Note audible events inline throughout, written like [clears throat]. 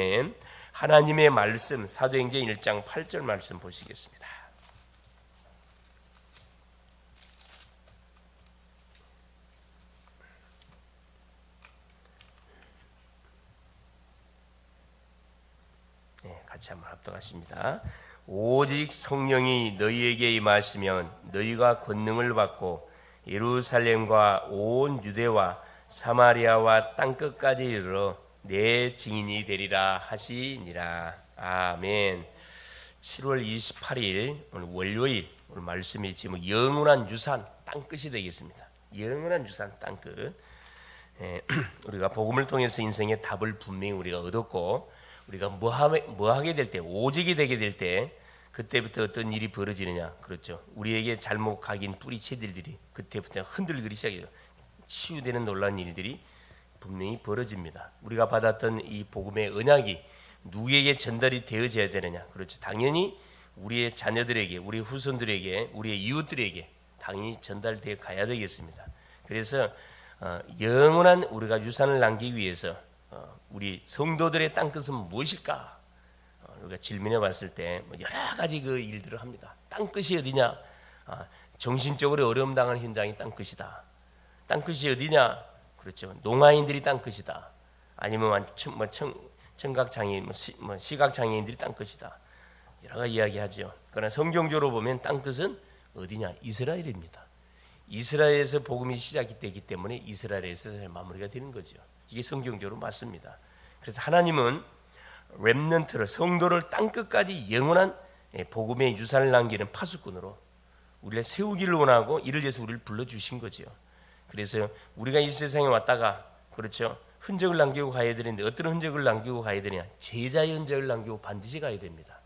때문에 하나님의 말씀 사도행전 1장 8절 말씀 보시겠습니다. 네, 같이 한번 합독하십니다. 오직 성령이 너희에게 임하시면 너희가 권능을 받고 예루살렘과 온 유대와 사마리아와 땅 끝까지 이르러 내 증인이 되리라 하시니라. 아멘. 7월 28일 오늘 월요일 오늘 말씀이 지금 영원한 유산 땅 끝이 되겠습니다. 영원한 유산 땅 끝. 예, [clears throat] 우리가 복음을 통해서 인생의 답을 분명히 우리가 얻었고 우리가 뭐 하게, 뭐 하게 될 때, 오직이 되게 될 때, 그때부터 어떤 일이 벌어지느냐. 그렇죠. 우리에게 잘못 각인 뿌리채들들이 그때부터 흔들리기 시작해요. 치유되는 놀라운 일들이 분명히 벌어집니다. 우리가 받았던 이 복음의 언약이 누구에게 전달이 되어져야 되느냐. 그렇죠. 당연히 우리의 자녀들에게, 우리 후손들에게, 우리의 이웃들에게 당연히 전달되어 가야 되겠습니다. 그래서 어, 영원한 우리가 유산을 남기기 위해서 어, 우리 성도들의 땅끝은 무엇일까? 어, 우리가 질문해 봤을 때뭐 여러 가지 그 일들을 합니다. 땅끝이 어디냐? 아, 정신적으로 어려움 당하는 현장이 땅끝이다. 땅끝이 어디냐? 그렇죠. 농아인들이 땅끝이다. 아니면 청, 뭐 청, 청각 장애인, 뭐, 시, 뭐 시각 장애인들이 땅끝이다. 여러 가지 이야기하죠. 그러나 성경적으로 보면 땅 끝은 어디냐? 이스라엘입니다. 이스라엘에서 복음이 시작되기 때문에 이스라엘에서 마무리가 되는 거죠. 이게 성경적으로 맞습니다. 그래서 하나님은 렘넌트를 성도를 땅 끝까지 영원한 예, 복음의 유산을 남기는 파수꾼으로 우리를 세우기를 원하고 이를 위해서 우리를 불러 주신 거죠. 그래서 우리가 이 세상에 왔다가 그렇죠. 흔적을 남기고 가야 되는데 어떤 흔적을 남기고 가야 되냐? 제자의 흔적을 남기고 반드시 가야 됩니다.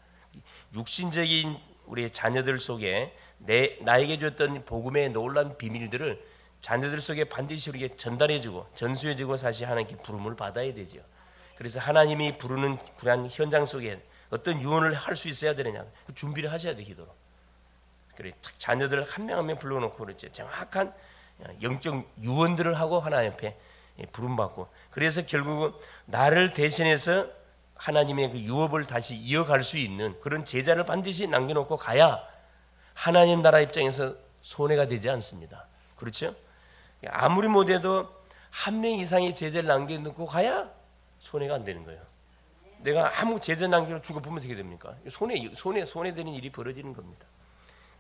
육신적인 우리의 자녀들 속에 내 나에게 줬던 복음의 놀란 비밀들을 자녀들 속에 반드시 우리에게 전달해주고 전수해주고 사실 하나님께 부름을 받아야 되죠. 그래서 하나님이 부르는 그런 현장 속에 어떤 유언을 할 수 있어야 되느냐 그 준비를 하셔야 돼 기도로. 그래 자녀들 한 명 한 명 불러놓고 그렇지 정확한 영적 유언들을 하고 하나님 앞에 부름 받고 그래서 결국은 나를 대신해서 하나님의 그 유업을 다시 이어갈 수 있는 그런 제자를 반드시 남겨놓고 가야 하나님 나라 입장에서 손해가 되지 않습니다. 그렇죠? 아무리 못해도 한 명 이상의 제자를 남겨놓고 가야 손해가 안 되는 거예요. 내가 아무 제자 남겨 죽어 보면 어떻게 됩니까? 손해, 손해, 손해되는 일이 벌어지는 겁니다.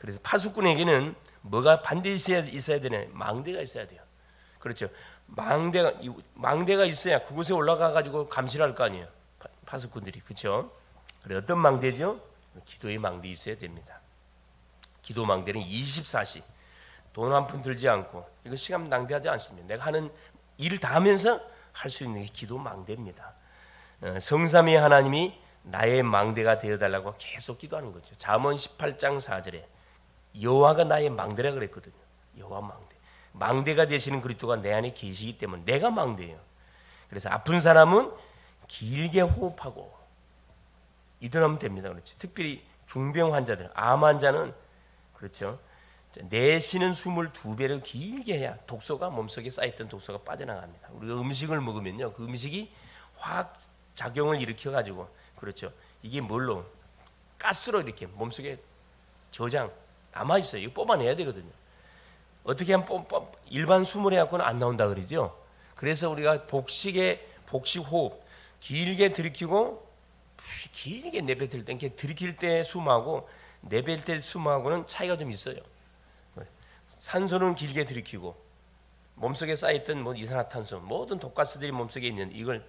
그래서 파수꾼에게는 뭐가 반드시 있어야 되냐? 망대가 있어야 돼요. 그렇죠. 망대가, 망대가 있어야 그곳에 올라가 가지고 감시를 할 거 아니에요. 파수꾼들이. 그렇죠. 그래 어떤 망대죠? 기도의 망대 있어야 됩니다. 기도 망대는 24시 돈 한 푼 들지 않고 이거 시간 낭비하지 않습니다. 내가 하는 일을 다 하면서 할 수 있는 게 기도 망대입니다. 어, 성삼위 하나님이 나의 망대가 되어 달라고 계속 기도하는 거죠. 잠언 18장 4절에 여호와가 나의 망대라 그랬거든요. 여호와 망대. 망대가 되시는 그리스도가 내 안에 계시기 때문에 내가 망대예요. 그래서 아픈 사람은 길게 호흡하고 이들하면 됩니다. 그렇죠. 특별히 중병 환자들, 암 환자는 그렇죠. 내쉬는 숨을 두 배로 길게 해야 독소가 몸속에 쌓였던 독소가 빠져나갑니다. 우리가 음식을 먹으면요, 그 음식이 화학 작용을 일으켜 가지고 그렇죠. 이게 뭘로 가스로 이렇게 몸속에 저장 남아 있어요. 이거 뽑아내야 되거든요. 어떻게 하면 뽑, 뽑, 일반 숨을 해갖고는 안 나온다 그러죠. 그래서 우리가 복식의 복식 호흡 길게 들이키고 길게 내뱉을 때 이렇게 들이킬 때 숨하고 내뱉을 때 숨하고는 차이가 좀 있어요. 산소는 길게 들이키고 몸속에 쌓였던 뭐 이산화탄소 모든 독가스들이 몸속에 있는 이걸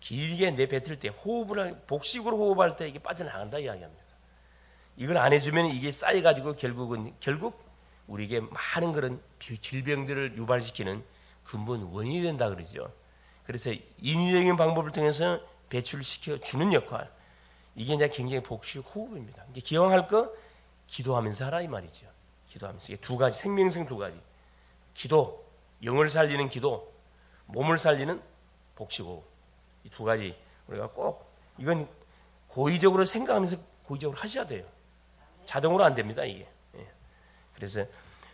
길게 내뱉을 때 호흡을 복식으로 호흡할 때 이게 빠져나간다 이야기합니다. 이걸 안 해주면 이게 쌓여가지고 결국은 결국 우리에게 많은 그런 질병들을 유발시키는 근본 원인이 된다 그러죠. 그래서 인위적인 방법을 통해서 배출시켜 주는 역할 이게 이제 굉장히 복식 호흡입니다. 이게 기왕할 거 기도하면서 하라 이 말이죠. 기도하면서 두 가지 생명성 두 가지 기도 영을 살리는 기도 몸을 살리는 복식 호흡 이 두 가지 우리가 꼭 이건 고의적으로 생각하면서 고의적으로 하셔야 돼요. 자동으로 안 됩니다 이게. 예. 그래서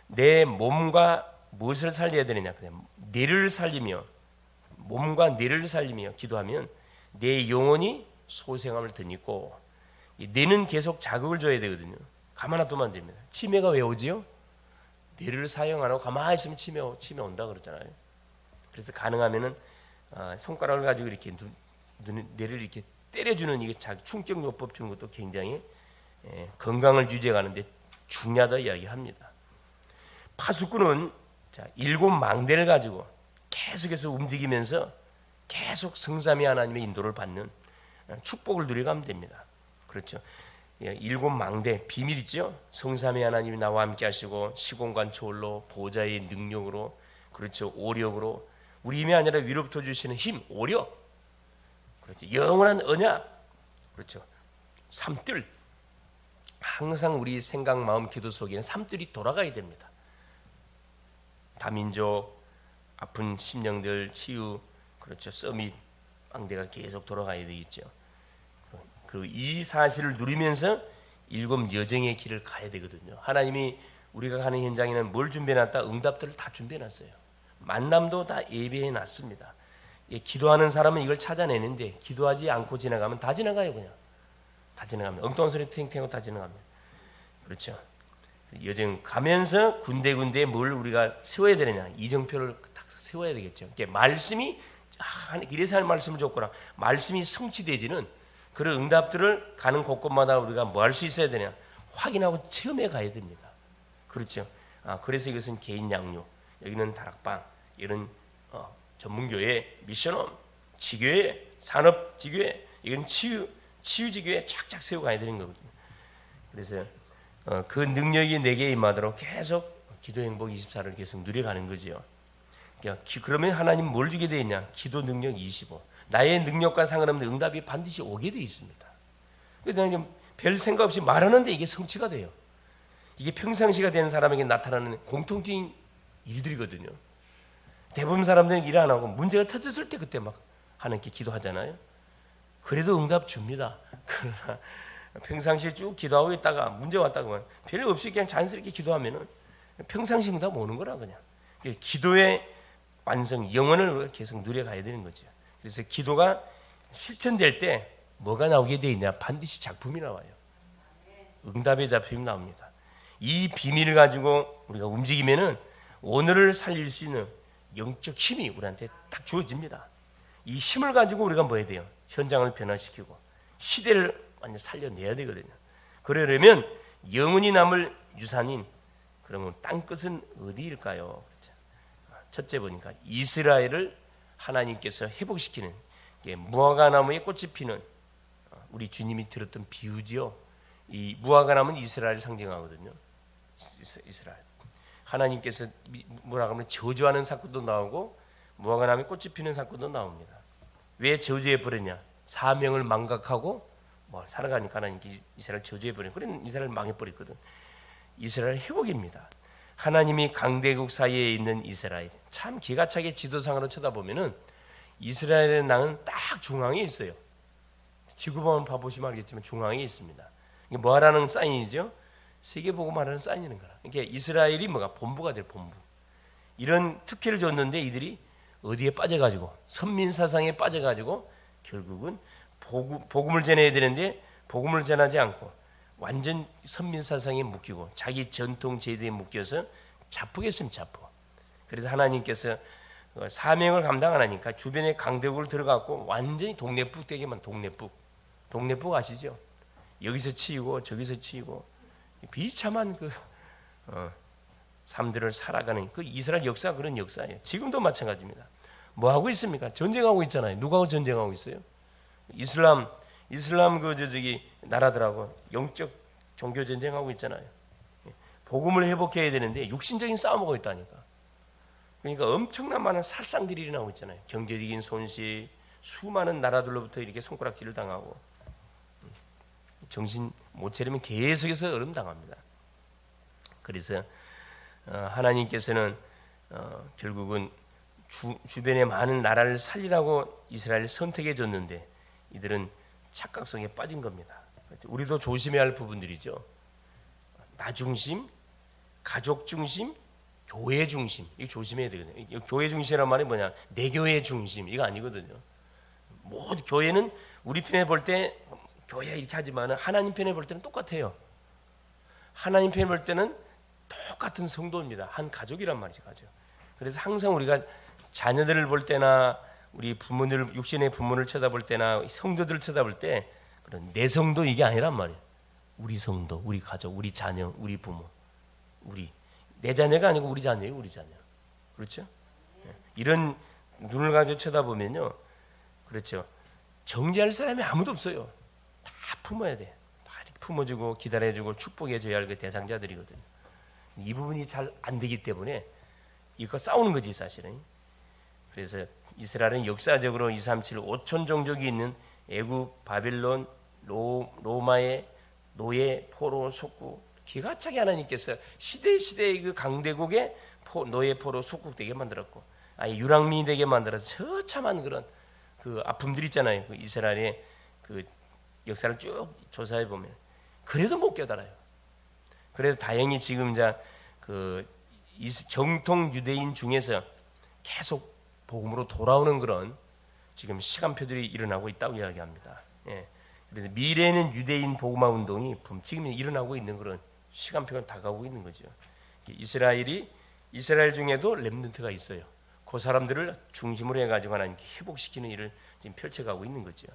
내 몸과 무엇을 살려야 되느냐 뇌를 살리며 몸과 뇌를 살리며 기도하면 내 영혼이 소생함을 덧입고 이 뇌는 계속 자극을 줘야 되거든요. 가만 놔두면 안 됩니다. 치매가 왜 오지요? 뇌를 사용 안 하고 가만히 있으면 치매 오- 치매 온다 그러잖아요. 그래서 가능하면은 아, 손가락을 가지고 이렇게 눈, 눈, 뇌를 이렇게 때려주는 이게 자 충격요법 주는 것도 굉장히 예, 건강을 유지해가는데 중요하다 이야기합니다. 파수꾼은 자, 일곱 망대를 가지고 계속해서 움직이면서 계속 성삼위 하나님의 인도를 받는 어, 축복을 누려가면 됩니다. 그렇죠. 예, 일곱 망대 비밀 있죠. 성삼위 하나님이 나와 함께 하시고 시공간 초월로 보좌의 능력으로 그렇죠. 오력으로 우리 힘이 아니라 위로부터 주시는 힘 오력 그렇죠. 영원한 언약 그렇죠. 삼뜰 항상 우리 생각 마음 기도 속에는 삼뜰이 돌아가야 됩니다. 다민족 아픈 심령들 치유 그렇죠. 서밋 망대가 계속 돌아가야 되겠죠. 그이 사실을 누리면서 일곱 여정의 길을 가야 되거든요. 하나님이 우리가 가는 현장에는 뭘 준비해놨다? 응답들을 다 준비해놨어요. 만남도 다 예배해 놨습니다. 예, 기도하는 사람은 이걸 찾아내는데 기도하지 않고 지나가면 다 지나가요 그냥 다 지나갑니다. 엉뚱한 소리 탱탱하고 다 지나갑니다. 그렇죠. 여정 가면서 군데군데 뭘 우리가 세워야 되느냐 이정표를 딱 세워야 되겠죠. 이게 말씀이 아, 이래서 할 말씀을 줬구나. 말씀이 성취되지는 그런 응답들을 가는 곳곳마다 우리가 뭐 할 수 있어야 되냐 확인하고 체험해 가야 됩니다. 그렇죠. 아, 그래서 이것은 개인 양육, 여기는 다락방, 이런 어, 전문교회, 미션홈, 지교회, 산업 지교회, 이건 치유 치유지교회 착착 세워 가야 되는 거거든요. 그래서 어, 그 능력이 내게 임하도록 계속 기도 행복 24를 계속 누려가는 거지요. 그러니까 기- 그러면 하나님 뭘 주게 돼 있냐? 기도 능력 25. 나의 능력과 상관없는 응답이 반드시 오게 돼 있습니다. 그래서 별 생각 없이 말하는데 이게 성취가 돼요. 이게 평상시가 된 사람에게 나타나는 공통적인 일들이거든요. 대부분 사람들은 일 안 하고 문제가 터졌을 때 그때 막 하나님께 기도하잖아요. 그래도 응답 줍니다. [laughs] 그러나 평상시에 쭉 기도하고 있다가 문제 왔다고 별일 없이 그냥 자연스럽게 기도하면은 평상시 응답 오는 거라 그냥. 기도의 완성, 영원을 우리가 계속 누려가야 되는 거죠. 그래서 기도가 실천될 때 뭐가 나오게 돼 있냐? 반드시 작품이 나와요. 응답의 작품이 나옵니다. 이 비밀을 가지고 우리가 움직이면은 오늘을 살릴 수 있는 영적 힘이 우리한테 딱 주어집니다. 이 힘을 가지고 우리가 뭐 해야 돼요? 현장을 변화시키고 시대를 완전 살려내야 되거든요. 그러려면 영원히 남을 유산인 그러면 땅 끝은 어디일까요? 그렇죠. 첫째 보니까 이스라엘을 하나님께서 회복시키는 무화과 나무에 꽃이 피는 어, 우리 주님이 들었던 비유지요. 이 무화과 나무는 이스라엘을 상징하거든요. 이스- 이스라엘. 하나님께서 그러면 저주하는 사건도 나오고 무화과 나무에 꽃이 피는 사건도 나옵니다. 왜 저주해 버렸냐? 사명을 망각하고 뭐 살아가니까 하나님께 이스라엘 저주해 버린. 그런 이스라엘 망해 버렸거든. 이스라엘 회복입니다. 하나님이 강대국 사이에 있는 이스라엘 참 기가 차게 지도상으로 쳐다보면은 이스라엘의 나는 딱 중앙에 있어요. 지구본을 봐보시면 알겠지만 중앙에 있습니다. 이게 뭐 하라는 사인이죠? 세계 보고 말하는 사인이는 거라. 이게 이스라엘이 뭐가 본부가 될 본부. 이런 특혜를 줬는데 이들이 어디에 빠져가지고 선민 사상에 빠져가지고 결국은 복음, 복음 을 전해야 되는데 복음을 전하지 않고 완전 선민 사상에 묶이고 자기 전통 제도에 묶여서 자쁘겠으면 자프. 그래서 하나님께서 어, 사명을 감당하니까 주변에 강대국을 들어갔고 완전히 동네북 되게만 동네북. 동네북 아시죠? 여기서 치이고 저기서 치이고 비참한 그 어, 삶들을 살아가는 그 이스라엘 역사가 그런 역사예요. 지금도 마찬가지입니다. 뭐 하고 있습니까? 전쟁하고 있잖아요. 누구하고 전쟁하고 있어요? 이슬람 이슬람 그 저, 저기 나라들하고 영적 종교 전쟁하고 있잖아요. 복음을 회복해야 되는데 육신적인 싸움하고 있다니까. 그러니까 엄청난 많은 살상들이 일어나고 있잖아요. 경제적인 손실, 수많은 나라들로부터 이렇게 손가락질을 당하고 정신 못 차리면 계속해서 얼음 당합니다. 그래서 어, 하나님께서는 어, 결국은 주, 주변의 많은 나라를 살리라고 이스라엘을 선택해 줬는데 이들은 착각 속에 빠진 겁니다. 우리도 조심해야 할 부분들이죠. 나 중심, 가족 중심, 교회 중심. 이거 조심해야 되거든요. 이 교회 중심이란 말이 뭐냐? 내 교회 중심. 이거 아니거든요. 모든 교회는 우리 편에 볼 때 교회 이렇게 하지만 하나님 편에 볼 때는 똑같아요. 하나님 편에 볼 때는 똑같은 성도입니다. 한 가족이란 말이죠, 가족. 그래서 항상 우리가 자녀들을 볼 때나 우리 부모들 육신의 부모를 쳐다볼 때나 성도들을 쳐다볼 때 그런 내 성도 이게 아니란 말이에요. 우리 성도, 우리 가족, 우리 자녀, 우리 부모, 우리 내 자녀가 아니고 우리 자녀예요, 우리 자녀. 그렇죠? 예. 이런 눈을 가지고 쳐다보면요, 그렇죠. 정죄할 사람이 아무도 없어요. 다 품어야 돼. 다 품어주고 기다려주고 축복해줘야 할 그 대상자들이거든요. 이 부분이 잘 안 되기 때문에 이거 싸우는 거지 사실은. 그래서 이스라엘은 역사적으로 237 5천 종족이 있는 애굽, 바빌론, 로, 로마의 노예, 포로, 속국 기가 차게 하나님께서 시대 시대의 그 강대국의 포, 노예, 포로, 속국 되게 만들었고 아니 유랑민이 되게 만들어서 처참한 그런 그 아픔들 있잖아요. 그 이스라엘의 그 역사를 쭉 조사해 보면 그래도 못 깨달아요. 그래서 다행히 지금 그 이스- 정통 유대인 중에서 계속 복음으로 돌아오는 그런 지금 시간표들이 일어나고 있다고 이야기합니다. 예. 그래서 미래에는 유대인 복음화 운동이 붐- 지금 일어나고 있는 그런 시간표가 다가오고 있는 거죠. 이스라엘이 이스라엘 중에도 렘넌트가 있어요. 그 사람들을 중심으로 해가지고 하나님께 회복시키는 일을 지금 펼쳐가고 있는 거죠.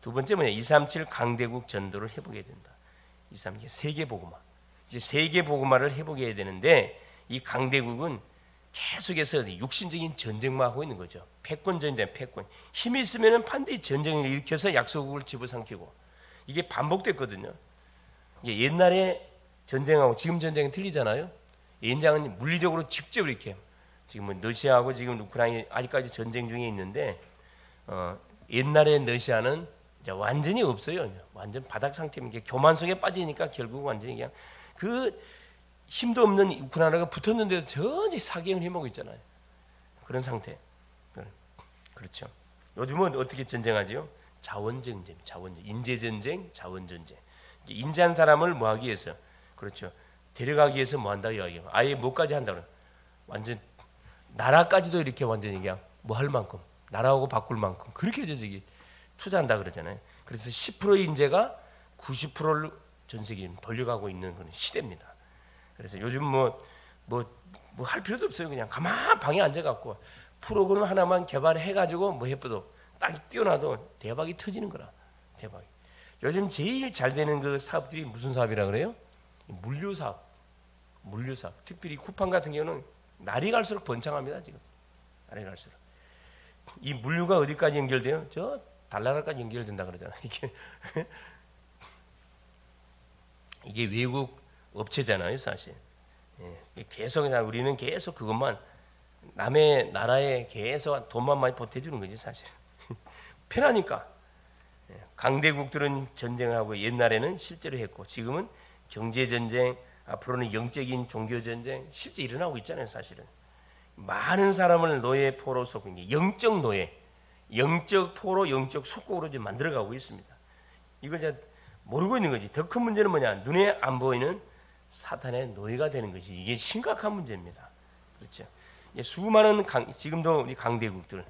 두 번째 뭐냐? 237 강대국 전도를 해보게 된다. 237 세계 복음화. 이제 세계 복음화를 해보게 되는데 이 강대국은 계속해서 육신적인 전쟁만 하고 있는 거죠. 패권 전쟁, 패권. 힘이 있으면은 반드시 전쟁을 일으켜서 약소국을 집어삼키고 이게 반복됐거든요. 이게 옛날에 전쟁하고 지금 전쟁은 틀리잖아요. 옛장은 물리적으로 직접 이렇게 지금 뭐 러시아하고 지금 우크라이나 아직까지 전쟁 중에 있는데 어, 옛날에 러시아는 완전히 없어요. 완전 바닥 상태입니다. 교만성에 빠지니까 결국 완전히 그냥 그 힘도 없는 우크라이나가 붙었는데도 전혀 사경을 해먹고 있잖아요. 그런 상태. 그렇죠. 요즘은 어떻게 전쟁하지요? 자원 전쟁, 자원 전 인재 전쟁, 자원 전쟁. 인재한 사람을 뭐 하기 위해서 그렇죠. 데려가기 위해서 뭐 한다 이야기예요. 아예 뭐까지 한다고 완전 나라까지도 이렇게 완전히 그냥 뭐 할 만큼 나라하고 바꿀 만큼 그렇게 저기 투자한다 그러잖아요. 그래서 10%의 인재가 90%를 전 세계에 돌려가고 있는 그런 시대입니다. 그래서 요즘 뭐 뭐 뭐 할 필요도 없어요. 그냥 가만 방에 앉아 갖고 프로그램 하나만 개발해 가지고 뭐 해봐도 딱 띄워놔도 대박이 터지는 거라. 대박이. 요즘 제일 잘 되는 그 사업들이 무슨 사업이라 그래요? 물류 사업. 물류 사업. 특별히 쿠팡 같은 경우는 날이 갈수록 번창합니다, 지금. 날이 갈수록. 이 물류가 어디까지 연결돼요? 저 달나라까지 연결된다 그러잖아요. 이게 이게 외국 업체잖아요, 사실. 예, 계속 그냥 우리는 계속 그것만 남의 나라에 계속 돈만 많이 보태주는 거지 사실. [laughs] 편하니까. 예, 강대국들은 전쟁하고 옛날에는 실제로 했고 지금은 경제 전쟁, 앞으로는 영적인 종교 전쟁 실제 일어나고 있잖아요, 사실은. 많은 사람을 노예 포로 속인 영적 노예, 영적 포로, 영적 속국으로 만들어가고 있습니다. 이걸 이제 모르고 있는 거지. 더 큰 문제는 뭐냐? 눈에 안 보이는 사탄의 노예가 되는 것이 이게 심각한 문제입니다. 그렇죠? 수많은 강, 지금도 우리 강대국들,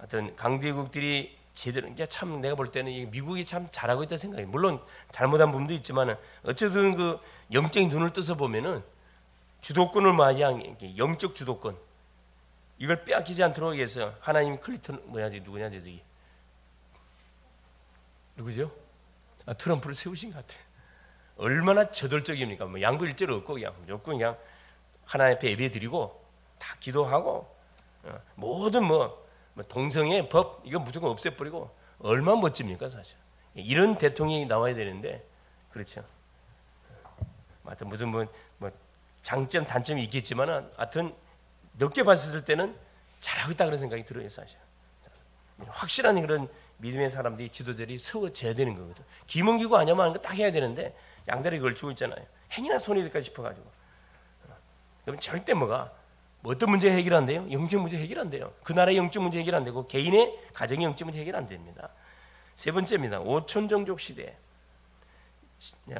어떤 강대국들이 제대로 이제 참 내가 볼 때는 이 미국이 참 잘하고 있다 생각해. 물론 잘못한 부분도 있지만은 어쨌든 그 영적인 눈을 떠서 보면은 주도권을 맞이한 게 영적 주도권 이걸 빼앗기지 않도록 위해서 하나님 클리턴 뭐야 지 누구냐 저기 누구죠? 아, 트럼프를 세우신 것 같아. 얼마나 저돌적입니까? 뭐 양보 일절 없고 그냥 무조건 그냥 하나님 앞에 예배드리고 다 기도하고 어, 모든 뭐, 뭐 동성애 법 이거 무조건 없애버리고 얼마나 멋집니까 사실. 이런 대통령이 나와야 되는데 그렇죠. 하여튼 무슨 뭐, 뭐 장점 단점이 있겠지만은 하여튼 넓게 봤을 때는 잘하고 있다 그런 생각이 들어요 사실. 확실한 그런 믿음의 사람들이 지도자들이 세워져야 되는 거거든. 김은기고 아니면 하는 거 딱 해야 되는데 양다리 걸치고 있잖아요. 행이나 손이 될까 싶어가지고. 그럼 절대 뭐가 뭐 어떤 문제 해결 안 돼요? 영적 문제 해결 안 돼요. 그 나라의 영적 문제 해결 안 되고 개인의 가정의 영적 문제 해결 안 됩니다. 세 번째입니다. 오천 종족 시대.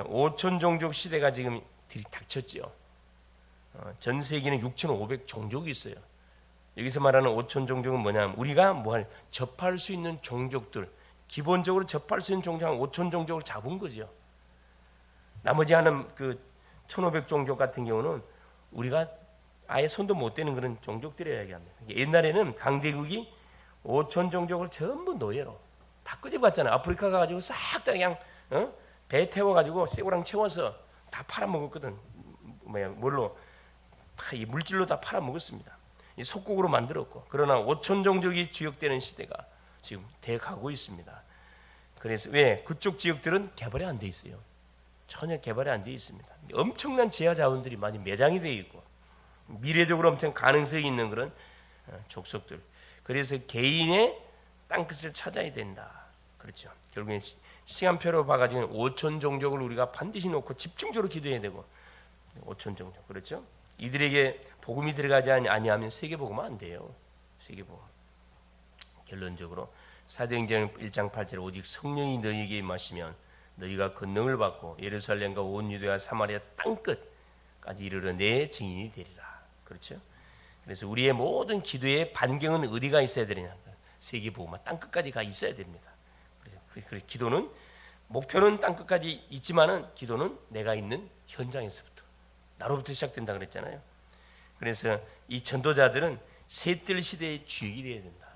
오천 종족 시대가 지금 들이닥쳤지요. 어, 전 세계는 6,500 종족이 있어요. 여기서 말하는 오천 종족은 뭐냐면 우리가 뭐할 접할 수 있는 종족들 기본적으로 접할 수 있는 종족 한 5천 종족을 잡은 거죠. 나머지 하는 그1,500 종족 같은 경우는 우리가 아예 손도 못 대는 그런 종족들이라 얘기합니다. 옛날에는 강대국이 5천 종족을 전부 노예로 다 끄집었잖아요. 아프리카 가가지고 싹 다 그냥 어? 배 태워가지고 쇠고랑 채워서 다 팔아먹었거든. 뭐야 뭘로 다 이 물질로 다 팔아먹었습니다. 이 속국으로 만들었고 그러나 5천 종족이 주역되는 시대가 지금 돼 가고 있습니다. 그래서 왜 그쪽 지역들은 개발이 안 돼 있어요. 전혀 개발이 안 돼 있습니다. 엄청난 지하 자원들이 많이 매장이 돼 있고 미래적으로 엄청 가능성이 있는 그런 어, 족속들. 그래서 개인의 땅끝을 찾아야 된다. 그렇죠. 결국엔 시- 시간표로 봐가지고 5천 종족을 우리가 반드시 놓고 집중적으로 기도해야 되고 5천 종족 그렇죠. 이들에게 복음이 들어가지 아니- 아니하면 세계 복음은 안 돼요. 세계 복음. 결론적으로 사도행전 1장 8절 오직 성령이 너희에게 임하시면 너희가 권능을 받고 예루살렘과 온 유대와 사마리아 땅끝까지 이르러 내 증인이 되리라. 그렇죠? 그래서 우리의 모든 기도의 반경은 어디가 있어야 되느냐? 세계 복음화 땅 끝까지 가 있어야 됩니다. 그래서 그- 그 기도는 목표는 땅 끝까지 있지만은 기도는 내가 있는 현장에서부터 나로부터 시작된다 그랬잖아요. 그래서 이 전도자들은 새뜰 시대의 주역이 되어야 된다.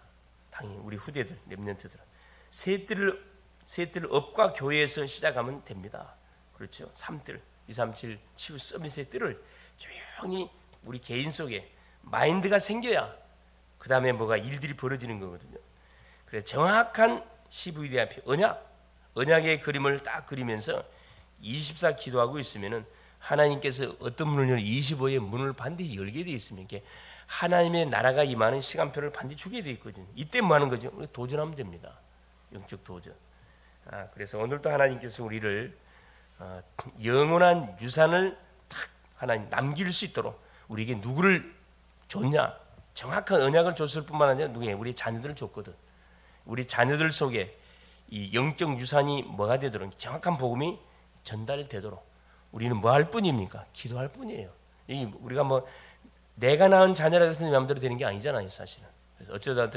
당연히 우리 후대들, 렘넌트들은 새뜰을 새뜰 업과 교회에서 시작하면 됩니다. 그렇죠? 삼뜰, 237 치유 서밋의 뜰을 조용히 우리 개인 속에 마인드가 생겨야 그 다음에 뭐가 일들이 벌어지는 거거든요. 그래서 정확한 CVD 앞에 언약, 언약의 그림을 딱 그리면서 24 기도하고 있으면은 하나님께서 어떤 문을 열어 25의 문을 반드시 열게 돼 이게 하나님의 나라가 임하는 시간표를 반드시 주게 돼 있거든요. 이때 뭐 하는 거죠? 도전하면 됩니다. 영적 도전. 아, 그래서 오늘도 하나님께서 우리를 어, 영원한 유산을 딱 하나님 남길 수 있도록 우리에게 누구를 줬냐? 정확한 언약을 줬을 뿐만 아니라 누구에 우리 자녀들을 줬거든. 우리 자녀들 속에 이 영적 유산이 뭐가 되도록 정확한 복음이 전달되도록 우리는 뭐 할 뿐입니까? 기도할 뿐이에요. 이 우리가 뭐 내가 낳은 자녀라 해서 내 마음대로 되는 게 아니잖아요, 사실은. 그래서 어쩌다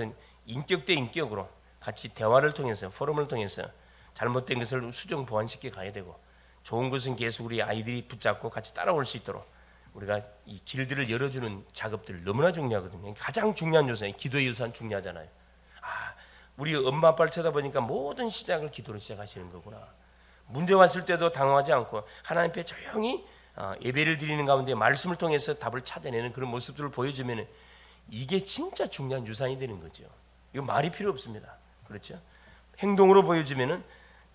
인격 대 인격으로 같이 대화를 통해서 포럼을 통해서 잘못된 것을 수정 보완시켜 가야 되고 좋은 것은 계속 우리 아이들이 붙잡고 같이 따라올 수 있도록 우리가 이 길들을 열어주는 작업들 너무나 중요하거든요. 가장 중요한 요소는 기도의 요소는 중요하잖아요. 아, 우리 엄마 아빠를 쳐다보니까 모든 시작을 기도로 시작하시는 거구나. 문제 왔을 때도 당황하지 않고 하나님 앞에 조용히 어, 예배를 드리는 가운데 말씀을 통해서 답을 찾아내는 그런 모습들을 보여주면 이게 진짜 중요한 유산이 되는 거죠. 이거 말이 필요 없습니다. 그렇죠? 행동으로 보여주면은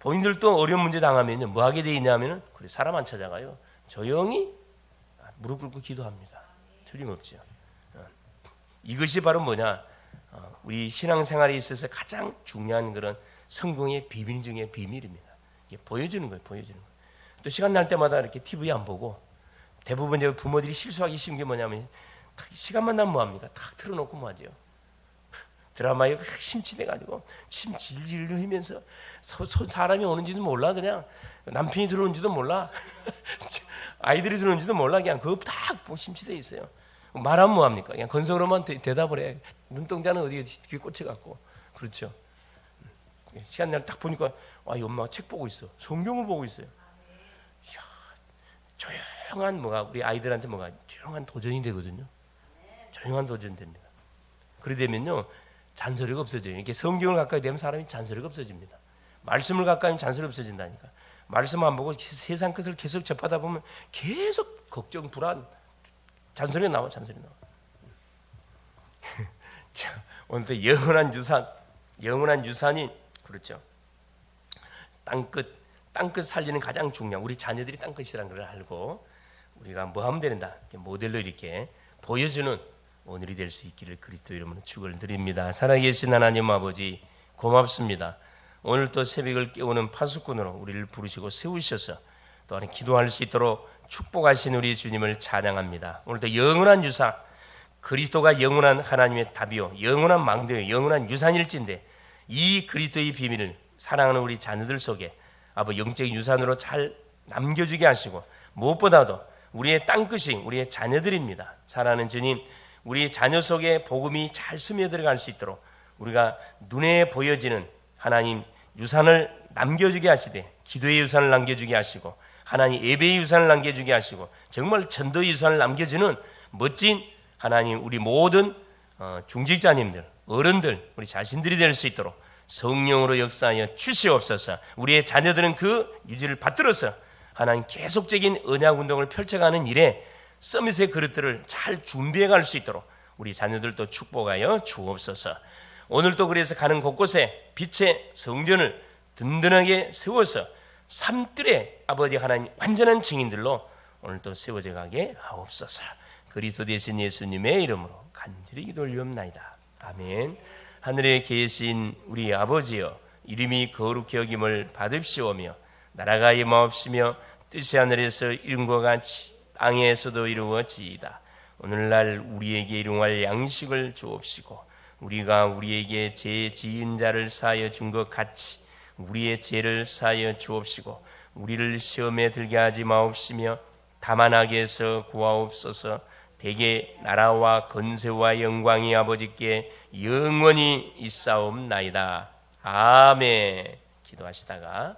본인들도 어려운 문제 당하면요 뭐 하게 돼 있냐면은 그래 사람 안 찾아가요. 조용히 무릎 꿇고 기도합니다. 틀림없죠. 어. 이것이 바로 뭐냐? 어, 우리 신앙생활에 있어서 가장 중요한 그런 성공의 비밀 중에 비밀입니다. 이게 보여주는 거예요, 보여주는 거. 또 시간 날 때마다 이렇게 TV 안 보고 대부분 이제 부모들이 실수하기 쉬운 게 뭐냐면 탁 시간만 나면 뭐 합니까? 탁 틀어놓고 뭐 하죠. [laughs] 드라마에 심취돼 가지고 침 질질 흘리면서 사람이 오는지도 몰라 그냥 남편이 들어오는지도 몰라 [laughs] 아이들이 들어오는지도 몰라 그냥 그거 다 심취돼 있어요. 말하면 뭐 합니까? 그냥 건성으로만 대, 대답을 해. 눈동자는 어디에 귀에 꽂혀 갖고 그렇죠. 시간 날딱 보니까 아, 이 엄마가 책 보고 있어. 성경을 보고 있어요. 이야, 조용한 뭐가 우리 아이들한테 뭐가 조용한 도전이 되거든요. 조용한 도전 됩니다. 그래 되면요 잔소리가 없어져요. 이렇게 성경을 가까이 되면 사람이 잔소리가 없어집니다. 말씀을 가까이 하면 잔소리 없어진다니까. 말씀 안 보고 세상 것을 계속 접하다 보면 계속 걱정, 불안, 잔소리 나와, 잔소리 나와. [laughs] 자, 오늘도 영원한 유산, 영원한 유산이 그렇죠. 땅끝, 땅끝 살리는 가장 중요한 우리 자녀들이 땅끝이라는 걸 알고 우리가 뭐 하면 되는다. 이렇게 모델로 이렇게 보여주는 오늘이 될 수 있기를 그리스도 이름으로 축을 드립니다. 살아계신 하나님 아버지 고맙습니다. 오늘 또 새벽을 깨우는 파수꾼으로 우리를 부르시고 세우셔서 또한 기도할 수 있도록 축복하신 우리 주님을 찬양합니다. 오늘도 영원한 유사 그리스도가 영원한 하나님의 답이요 영원한 망대요 영원한 유산일진데 이 그리스도의 비밀을 사랑하는 우리 자녀들 속에 아버 영적 유산으로 잘 남겨주게 하시고 무엇보다도 우리의 땅끝이 우리의 자녀들입니다. 사랑하는 주님, 우리 자녀 속에 복음이 잘 스며들어갈 수 있도록 우리가 눈에 보여지는 하나님 유산을 남겨주게 하시되 기도의 유산을 남겨주게 하시고 하나님 예배의 유산을 남겨주게 하시고 정말 전도의 유산을 남겨주는 멋진 하나님 우리 모든 어, 중직자님들 어른들 우리 자신들이 될 수 있도록 성령으로 역사하여 주시옵소서 우리의 자녀들은 그 유지를 받들어서 하나님 계속적인 언약 운동을 펼쳐가는 일에 서밋의 그릇들을 잘 준비해 갈 수 있도록 우리 자녀들도 축복하여 주옵소서. 오늘도 그래서 가는 곳곳에 빛의 성전을 든든하게 세워서 삼뜰에 아버지 하나님 완전한 증인들로 오늘도 세워져 가게 하옵소서. 그리스도 되신 예수님의 이름으로 간절히 기도 올리옵나이다. 아멘. 하늘에 계신 우리 아버지여 이름이 거룩히 여김을 받으시오며 나라가 임하옵시며 뜻이 하늘에서 이룬 것 같이 땅에서도 이루어지이다. 오늘날 우리에게 일용할 양식을 주옵시고 우리가 우리에게 죄 지은 자를 사하여 준 것 같이 우리의 죄를 사하여 주옵시고 우리를 시험에 들게 하지 마옵시며 다만 악에서 구하옵소서 대개 나라와 건세와 영광이 아버지께 영원히 있사옵나이다. 아멘. 기도하시다가